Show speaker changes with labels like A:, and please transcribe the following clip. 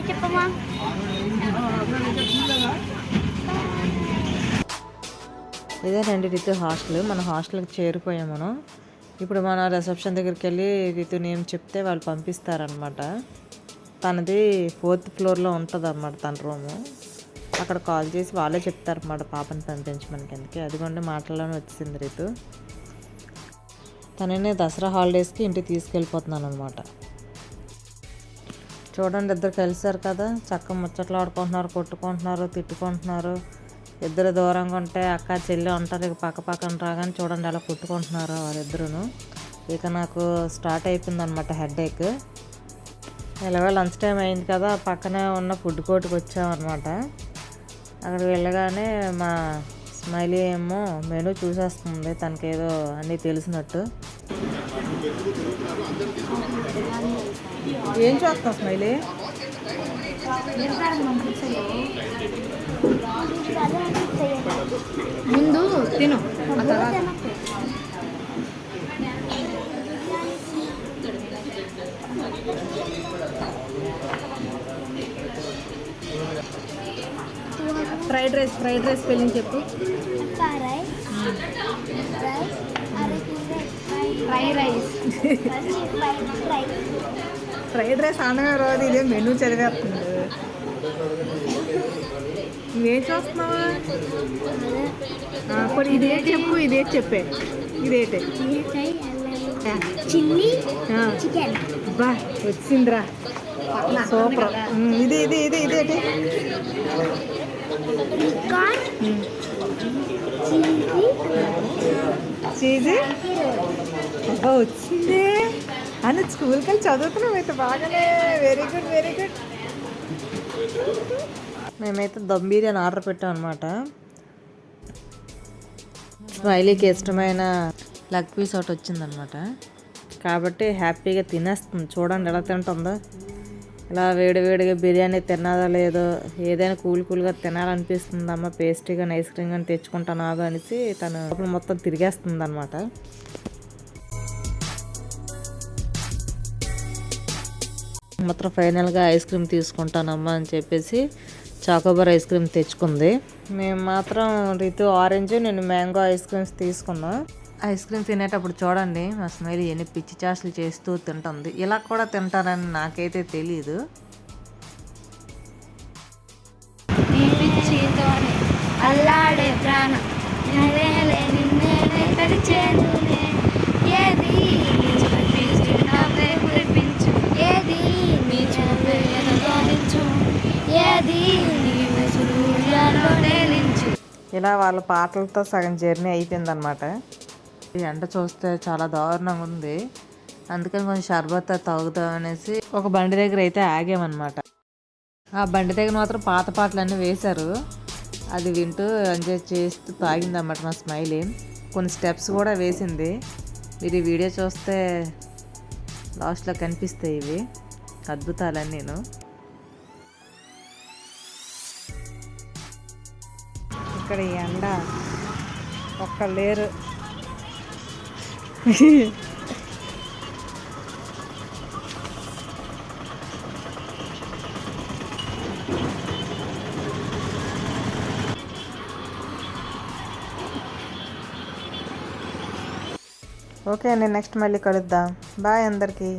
A: Bye చెప్పమ్మా
B: ఇదేనండి Ritu hostel. మన హాస్టల్కి చేరిపోయాం మనం. ఇప్పుడు మన రిసెప్షన్ దగ్గరికి వెళ్ళి రితు నేమ్ చెప్తే వాళ్ళు పంపిస్తారనమాట తనది ఫోర్త్ ఫ్లోర్లో ఉంటుంది అనమాట తన రూము. అక్కడ కాల్ చేసి వాళ్ళే చెప్తారన్నమాట పాపని పంపించమని కిందకి. అదిగోండి మాటల్లోనే వచ్చింది రితు. తననే దసరా హాలిడేస్కి ఇంటికి తీసుకెళ్ళిపోతున్నాను అనమాట చూడండి ఇద్దరు కలిశారు కదా. చక్క ముచ్చట్లు ఆడుకుంటున్నారు కొట్టుకుంటున్నారు తిట్టుకుంటున్నారు. ఇద్దరు దూరంగా ఉంటే అక్క చెల్లి ఉంటారు. ఇక పక్క పక్కన రాగానే చూడండి అలా కొట్టుకుంటున్నారు వాళ్ళిద్దరును. ఇక నాకు స్టార్ట్ అయిపోయింది అనమాట హెడేక్ ఏక్ లంచ్ టైం అయింది కదా పక్కనే ఉన్న ఫుడ్ కోర్ట్కి వచ్చామన్నమాట. అక్కడ వెళ్ళగానే మా స్మైలీ ఏమో మెనూ చూసేస్తుంది తనకేదో అన్నీ తెలిసినట్టు. ఏం చూస్తాం స్మైలీ?
C: ముందు తిను fried rice fried rice spelling చెప్పు.
A: Rice rice
C: fry rice.
A: Rice.
C: Fried rice అనగా రోజు ఇదే మెనూ చదివేస్తుంది నువ్వేం చూస్తున్నావా? పోనీ ఇదే చెప్పు ఇదే చెప్పే. ఇదేటే?
A: Chilli chicken.
C: బా వచ్చిందిరా. సూపర్. ఇది ఇది ఇది ఇదేటి
A: చీజీ.
C: వచ్చింది. అని స్కూల్కి వెళ్ళి చదువుతున్నాం అయితే బాగానే. వెరీ గుడ్ వెరీ గుడ్
B: మేమైతే దమ్ బిర్యానీ ఆర్డర్ పెట్టాం అనమాట స్మైలీకి ఇష్టమైన లగ్ పీస్ ఒకటి వచ్చిందనమాట కాబట్టి హ్యాపీగా తినేస్తుంది. చూడండి ఎలా తింటుందో. ఇలా వేడివేడిగా బిర్యానీ తిన్నదా లేదో ఏదైనా కూల్ కూల్గా తినాలనిపిస్తుంది అమ్మ పేస్ట్రీ కానీ ఐస్ క్రీమ్ కానీ తెచ్చుకుంటాను ఆగు అనేసి తను మొత్తం తిరిగేస్తుంది అనమాట మాత్రం ఫైనల్గా ఐస్ క్రీమ్ తీసుకుంటానమ్మా అని చెప్పేసి చాకోబార్ ఐస్ క్రీమ్ తెచ్చుకుంది. మేము మాత్రం రితు ఆరెంజ్ నేను మ్యాంగో ఐస్ క్రీమ్స్ తీసుకున్నాం. ఐస్ క్రీమ్ తినేటప్పుడు చూడండి మా స్మైల్ ఎన్ని పిచ్చి చాసులు చేస్తూ తింటుంది. ఇలా కూడా తింటారని నాకైతే
A: పిచ్చితోనే అల్లాడే ప్రాణం. నిన్నే ఏది?
B: ఇలా వాళ్ళ పాటలతో సగం జర్నీ అయిపోయిందనమాట ఈ ఎండ చూస్తే చాలా దారుణంగా ఉంది. అందుకని కొంచెం షర్బత్ తాగుదాం అనేసి ఒక బండి దగ్గర అయితే ఆగామన్నమాట. ఆ బండి దగ్గర మాత్రం పాత పాటలన్నీ వేశారు. అది వింటూ ఎంజాయ్ చేస్తూ తాగిందన్నమాట మా స్మైలీ. కొన్ని స్టెప్స్ కూడా వేసింది. మీరు ఈ వీడియో చూస్తే లాస్ట్లో కనిపిస్తాయి ఇవి. అద్భుతాలని నేను.
C: ఇక్కడ ఈ ఎండ ఒక్క లేరు.
B: ఓకే అండి నెక్స్ట్ మళ్ళీ కలుద్దాం. బాయ్ అందరికీ.